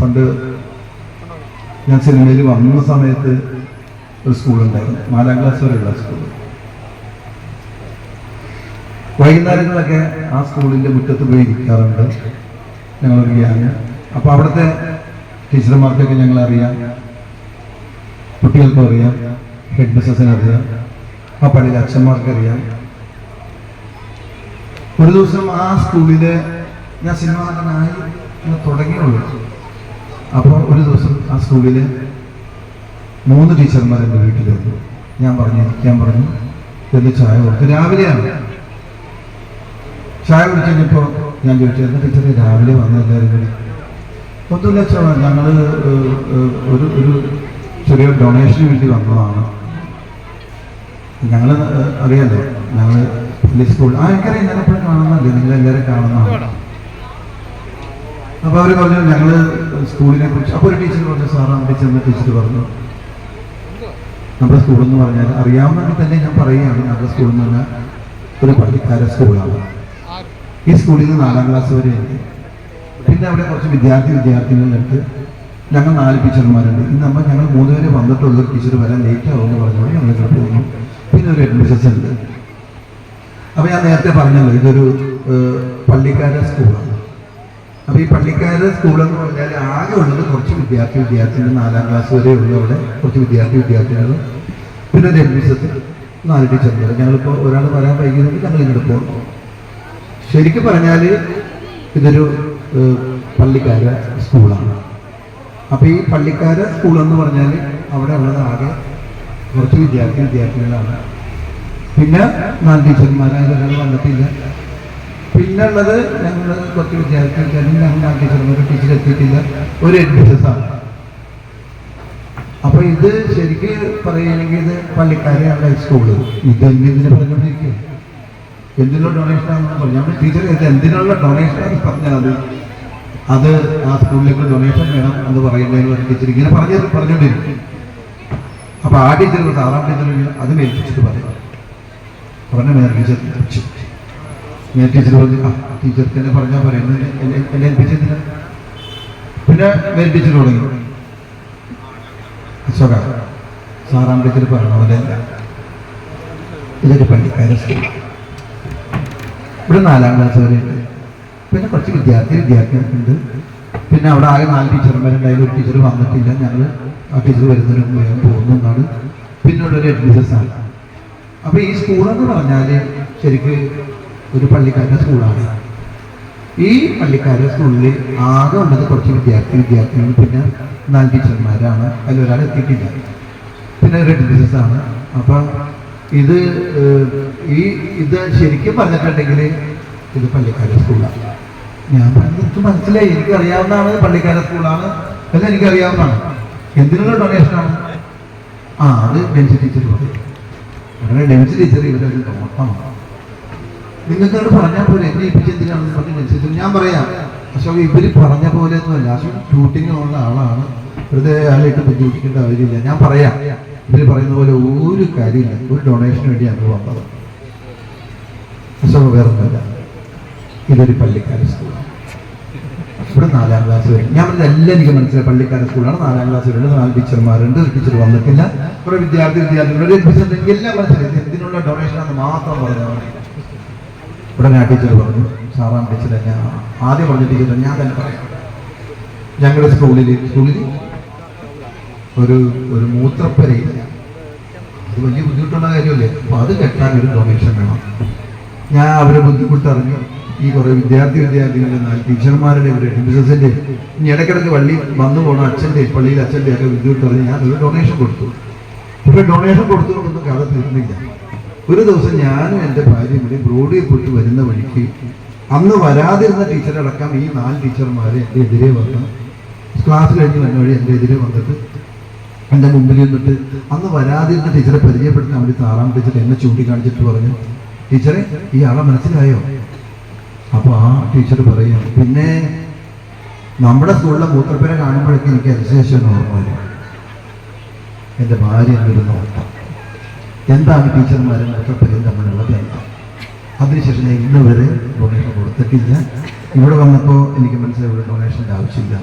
പണ്ട് ഞാൻ സിനിമയിൽ വന്ന സമയത്ത് ഒരു സ്കൂളുണ്ടായിരുന്നു. നാലാം ക്ലാസ് വരെയുള്ള സ്കൂൾ വൈകുന്നേരങ്ങളൊക്കെ ആ സ്കൂളിന്റെ മുറ്റത്ത് പോയി ഇരിക്കാറുണ്ട് ഞങ്ങളൊരു ഗ്യാങ്. അപ്പോൾ അവിടുത്തെ ടീച്ചർമാർക്കൊക്കെ ഞങ്ങൾ അറിയാം. കുട്ടികൾക്കും അറിയാം. ഹെഡ് മിസ്സസിന് അറിയാം. ആ പള്ളിയിലെ അച്ഛന്മാർക്കറിയാം ഒരു ദിവസം ആ സ്കൂളിലെ ഞാൻ സിനിമ നടനായി തുടങ്ങിയുള്ളൂ. അപ്പോൾ ഒരു ദിവസം ആ സ്കൂളിൽ മൂന്ന് ടീച്ചർമാർ എന്റെ വീട്ടിൽ വന്നു. ഞാൻ പറഞ്ഞു ഞാൻ പറഞ്ഞു എന്ന് ചായ കൊടുത്തു രാവിലെയാണ്? ചായ കുടിച്ച് കഴിഞ്ഞപ്പോൾ ഞാൻ ചോദിച്ചു എന്താ ടീച്ചർ രാവിലെ വന്ന എല്ലാവരും കൂടി? ഒന്നുമില്ല ചോ ഞങ്ങൾ ഒരു ഒരു ചെറിയ ഡൊണേഷന് വേണ്ടി വന്നതാണ്. ഞങ്ങൾ അറിയാലോ ഞങ്ങൾ സ്കൂൾ ആ എനിക്കറിയാം ഞാൻ എപ്പോഴും കാണുന്നല്ലേ നിങ്ങൾ എല്ലാവരും കാണുന്നതാണ്. അപ്പോൾ അവർ പറഞ്ഞു ഞങ്ങൾ സ്കൂളിനെ കുറിച്ച് അപ്പോൾ ഒരു ടീച്ചർ പറഞ്ഞു സാറാ ടീച്ചർ എന്ന ടീച്ചർ പറഞ്ഞു നമ്മുടെ സ്കൂൾ എന്ന് പറഞ്ഞാൽ അറിയാവുന്നതിൽ തന്നെ ഞാൻ പറയുകയാണ് നമ്മുടെ സ്കൂൾ എന്ന് പറഞ്ഞാൽ ഒരു പള്ളിക്കാര സ്കൂളാണ്. ഈ സ്കൂളിൽ നിന്ന് നാലാം ക്ലാസ് വരെ പിന്നെ അവിടെ കുറച്ച് വിദ്യാർത്ഥി വിദ്യാർത്ഥികളുണ്ട് ഞങ്ങൾ നാല് ടീച്ചർമാരുണ്ട്. ഇന്ന് നമ്മൾ ഞങ്ങൾ മൂന്ന് പേര് വന്നിട്ടുള്ള. ഒരു ടീച്ചർ വരാൻ ലേറ്റ് ആവുമെന്ന് പറഞ്ഞു ഞങ്ങൾ ഇങ്ങോട്ട് പോകുന്നു പിന്നെ ഒരു അഡ്മിഷൻസ് ഉണ്ട്. അപ്പോൾ ഞാൻ നേരത്തെ പറഞ്ഞല്ലോ ഇതൊരു പള്ളിക്കാര സ്കൂളാണ്. അപ്പോൾ ഈ പള്ളിക്കാരുടെ സ്കൂൾ എന്ന് പറഞ്ഞാൽ ആകെ ഉള്ളത് കുറച്ച് വിദ്യാർത്ഥി വിദ്യാർത്ഥികൾ നാലാം ക്ലാസ് വരെ ഉള്ളവിടെ കുറച്ച് വിദ്യാർത്ഥി വിദ്യാർത്ഥികൾ പിന്നെ ഒരു എഡ്മിഷത്തിൽ നാല് ടീച്ചർമാർ ഞങ്ങളിപ്പോൾ ഒരാൾ വരാൻ വൈകുന്നത് ഞങ്ങൾ ഇങ്ങോട്ട് പോകും. ശരിക്കും പറഞ്ഞാൽ ഇതൊരു പള്ളിക്കാര സ്കൂളാണ് അപ്പോൾ ഈ പള്ളിക്കാര സ്കൂൾ എന്ന് പറഞ്ഞാൽ അവിടെ ഉള്ളത് ആകെ കുറച്ച് വിദ്യാർത്ഥി വിദ്യാർത്ഥികളാണ്. പിന്നെ നാല് ടീച്ചർമാരായ ഒരാൾ വന്നിട്ടില്ല. പിന്നെ ഉള്ളത് ഞങ്ങൾ കുറച്ച് വിദ്യാർത്ഥികൾക്ക് വിദ്യാർത്ഥി ഞങ്ങൾ ആ ടീച്ചർ എത്തിയിട്ടില്ല. ഒരു ആണ്. അപ്പൊ ഇത് ശരിക്ക് പറയുകയാണെങ്കിൽ ഇത് പള്ളിക്കാരെയാണ് സ്കൂൾ ഇത് എന്തിനെ പറഞ്ഞുകൊണ്ടിരിക്കുക. എന്തിനുള്ള ഡൊണേഷൻ ആണെന്ന് പറഞ്ഞു ടീച്ചർ ഇത് എന്തിനുള്ള ഡൊണേഷൻ ആണെന്ന് പറഞ്ഞാൽ അത് അത് ആ സ്കൂളിലേക്ക് ഡൊണേഷൻ വേണം എന്ന് പറയുന്നതിന് ടീച്ചർ ഇങ്ങനെ പറഞ്ഞു പറഞ്ഞുകൊണ്ടിരിക്കും. അപ്പൊ ആ ടീച്ചർ സാധാരണ ടീച്ചർ അത് മേൽപ്പിച്ചിട്ട് പറയും പറഞ്ഞു മേൽ മേൽ ടീച്ചർ പറഞ്ഞു ആ ടീച്ചർക്ക് എന്നെ പറഞ്ഞാൽ പറയുന്നത് എന്നെ എന്നെ പിന്നെ ടീച്ചർ തുടങ്ങി. അശോക സാറാം ടീച്ചർ പറഞ്ഞ പോലെ. ഇതൊരു പള്ളിക്കാരെ ഇവിടെ നാലാം ക്ലാസ് വരെ ഉണ്ട്. പിന്നെ കുറച്ച് വിദ്യാർത്ഥി വിദ്യാർത്ഥികളുണ്ട് പിന്നെ അവിടെ ആകെ നാല് ടീച്ചർമാരുണ്ടായാലും ഒരു ടീച്ചർ വന്നിട്ടില്ല. ഞങ്ങൾ ആ ടീച്ചർ വരുന്നതിന് വേഗം പോകുന്നു എന്നാണ്. പിന്നെ ഉള്ളൊരു അഡ്മിഷൻസ് ആണ്. അപ്പോൾ ഈ സ്കൂളെന്ന് പറഞ്ഞാൽ ശരിക്ക് ഒരു പള്ളിക്കാരുടെ സ്കൂളാണ്. ഈ പള്ളിക്കാരുടെ സ്കൂളിൽ ആകെ ഉള്ളത് കുറച്ച് വിദ്യാർത്ഥി വിദ്യാർത്ഥികൾ പിന്നെ നാല് ടീച്ചർമാരാണ്. അതിലൊരാൾ എത്തിയിട്ടില്ല. പിന്നെ റെഡ് ആണ്. അപ്പം ഇത് ഈ ഇത് ശരിക്കും പറഞ്ഞിട്ടുണ്ടെങ്കിൽ ഇത് പള്ളിക്കാരുടെ സ്കൂളാണ്. ഞാൻ എനിക്ക് മനസ്സിലായി. എനിക്ക് അറിയാവുന്നതാണ് പള്ളിക്കാരുടെ സ്കൂളാണ്. അല്ല എനിക്കറിയാവുന്നതാണ്. എന്തിനുള്ള ഡൊണേഷനാണ് ആ അത് ഡെൻസി ടീച്ചർ പറയും ഡെൻസി ടീച്ചർ ഇവിടെ ഒരു നോട്ടമാണ് നിങ്ങൾക്ക് പറഞ്ഞ പറഞ്ഞാൽ പോലെ എന്നെ ഏൽപ്പിച്ചെന്തിനാണെന്ന് പറഞ്ഞ് ടീച്ചർ ഞാൻ പറയാം അശോക് ഇവർ പറഞ്ഞ പോലെ ഒന്നുമല്ല. അശോക് ഷൂട്ടിംഗ് ഉള്ള ആളാണ്. വെറുതെ ആളായിട്ട് ബുദ്ധിമുട്ടിക്കേണ്ട ആവശ്യമില്ല ഞാൻ പറയാം ഇവർ പറയുന്ന പോലെ ഒരു കാര്യമില്ല. ഒരു ഡൊണേഷന് വേണ്ടി ഞങ്ങൾ വന്നത്. അശോക് വേറൊന്നുമില്ല. ഇതൊരു പള്ളിക്കാരി സ്കൂളാണ് ഇവിടെ നാലാം ക്ലാസ് വരെ. ഞാൻ പറഞ്ഞത് എല്ലാം എനിക്ക് മനസ്സിലായി. പള്ളിക്കാരൻ സ്കൂളാണ് നാലാം ക്ലാസ് വരെ. നാല് ടീച്ചർമാരുണ്ട് ഒരു ടീച്ചർ വന്നിട്ടില്ല. കുറെ വിദ്യാർത്ഥി വിദ്യാർത്ഥികളുടെ എല്ലാം മനസ്സിലായി എന്തിനുള്ള ഡൊണേഷൻ ആണെന്ന് മാത്രം പറഞ്ഞാൽ മതി. ഉടനെ ആ ടീച്ചർ പറഞ്ഞു സാറാം ടീച്ചർ ഞാൻ ആദ്യം പറഞ്ഞ ടീച്ചർ ഞാൻ തന്നെ പറയാം. ഞങ്ങളുടെ സ്കൂളിൽ സ്കൂളിൽ ഒരു ഒരു മൂത്രപ്പരയില്ല. അത് വലിയ ബുദ്ധിമുട്ടുള്ള കാര്യമല്ലേ? അപ്പൊ അത് കെട്ടാൻ ഒരു ഡൊണേഷൻ വേണം. ഞാൻ അവരെ ബുദ്ധിമുട്ടറിഞ്ഞു. ഈ കുറേ വിദ്യാർത്ഥി വിദ്യാർത്ഥികളുടെ നാല് ടീച്ചർമാരുടെ ഒരു എഡ്മിഷൻസിന്റെ ഇനി ഇടയ്ക്കിടയ്ക്ക് വള്ളി വന്നു പോകണം അച്ഛന്റെ പള്ളിയിൽ അച്ഛന്റെ ഒക്കെ ബുദ്ധിമുട്ടറിഞ്ഞ് ഞാൻ ഒരു ഡൊണേഷൻ കൊടുത്തു. പക്ഷേ ഡൊണേഷൻ കൊടുത്തുകൊണ്ടൊന്നും കഥ തീർന്നില്ല. ഒരു ദിവസം ഞാനും എന്റെ ഭാര്യയും കൂടി ബ്രോഡിയെ പോയിട്ട് വരുന്ന വഴിക്ക് അന്ന് വരാതിരുന്ന ടീച്ചറടക്കം ഈ നാല് ടീച്ചർമാരെ എന്റെ എതിരെ വന്ന്. ക്ലാസ് കഴിഞ്ഞ് വന്ന വഴി എന്റെ എതിരെ വന്നിട്ട് എന്റെ മുമ്പിൽ നിന്നിട്ട് അന്ന് വരാതിരുന്ന ടീച്ചറെ പരിചയപ്പെടുത്താൻ വേണ്ടി താറാം ടീച്ചർ എന്നെ ചൂണ്ടിക്കാണിച്ചിട്ട് പറഞ്ഞു ടീച്ചറെ ഈ ആളെ മനസ്സിലായോ? അപ്പോൾ ആ ടീച്ചർ പറയുക പിന്നെ നമ്മുടെ സ്കൂളിലെ മൂത്രപ്പേരെ കാണുമ്പോഴൊക്കെ എനിക്ക് അതിശേഷം ഓർമ്മ വരും. എന്റെ ഭാര്യ എന്നൊരു നോട്ടം. എന്താണ് ടീച്ചർമാരും മൂത്രപ്പേരും തമ്മിലുള്ള ബന്ധം? അതിനുശേഷം ഞാൻ ഇന്ന് വരെ ഡൊണേഷൻ കൊടുത്തിട്ടില്ല. ഇവിടെ വന്നപ്പോൾ എനിക്ക് മനസ്സിലായി ഡൊണേഷന്റെ ആവശ്യമില്ല.